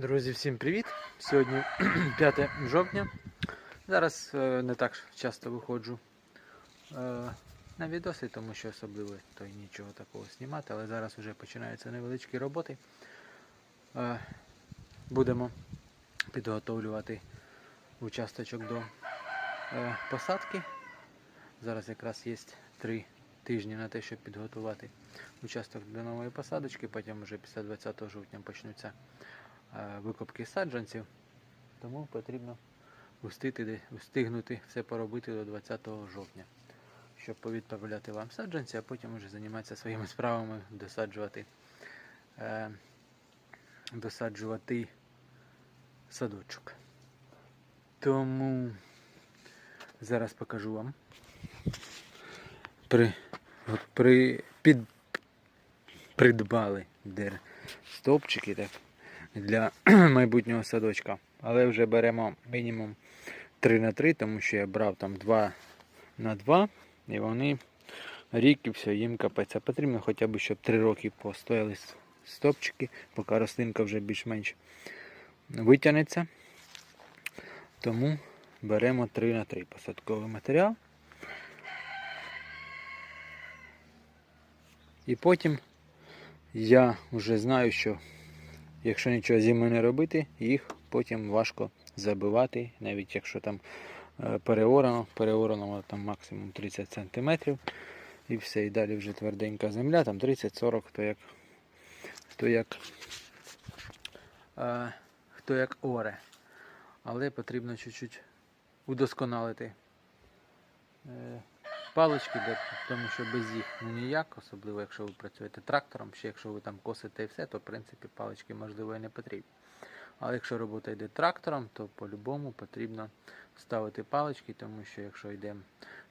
Друзі, всім привіт! Сьогодні 5 жовтня. Зараз е, не так часто виходжу е, на відоси, тому що особливо то й нічого такого знімати, але зараз вже починаються невеличкі роботи. Е, будемо підготовлювати участочок до е, посадки. Зараз якраз є 3 тижні на те, щоб підготувати участок до нової посадочки, потім вже після 20 жовтня почнуться викопки саджанців, тому потрібно встигнути все поробити до 20 жовтня, щоб повідправляти вам саджанці, а потім вже займатися своїми справами, досаджувати, е, досаджувати садочок. Тому зараз покажу вам. При, при, під, придбали дер, стовпчики так, для майбутнього садочка. Але вже беремо мінімум 3 на 3, тому що я брав там 2 на 2, і вони рік і все, їм капець. А потрібно хоча б, щоб 3 роки постояли с- стовпчики, поки рослинка вже більш-менш витягнеться. Тому беремо 3 на 3 посадковий матеріал. І потім я вже знаю, що якщо нічого зими не робити, їх потім важко забивати, навіть якщо там е, переорано, переорано там максимум 30 см. І все, і далі вже тверденька земля, там 30-40, хто як, хто як, е, хто як оре. Але потрібно чуть-чуть удосконалити е, палички, тому що без їх ніяк, особливо якщо ви працюєте трактором, ще якщо ви там косите і все, то в принципі палички можливо і не потрібні. Але якщо робота йде трактором, то по-любому потрібно ставити палички, тому що якщо йдемо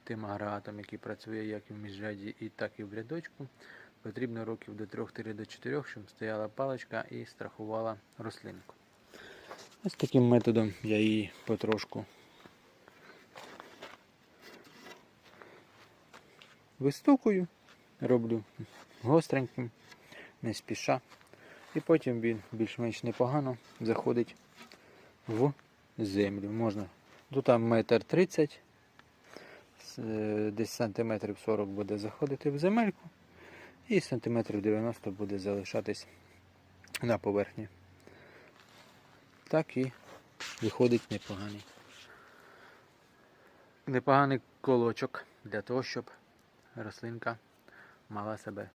тим агрегатом, який працює як і в міжряді, і так і в рядочку, потрібно років до 3 до 4, щоб стояла паличка і страхувала рослинку. Ось таким методом я її потрошку вистукую, роблю гостреньким, не спіша. І потім він більш-менш непогано заходить в землю. Можна тут там метр тридцять, е, десь сантиметрів 40 буде заходити в земельку, і сантиметрів 90 буде залишатись на поверхні. Так і виходить непоганий. Непоганий колочок для того, щоб рослинка мала себе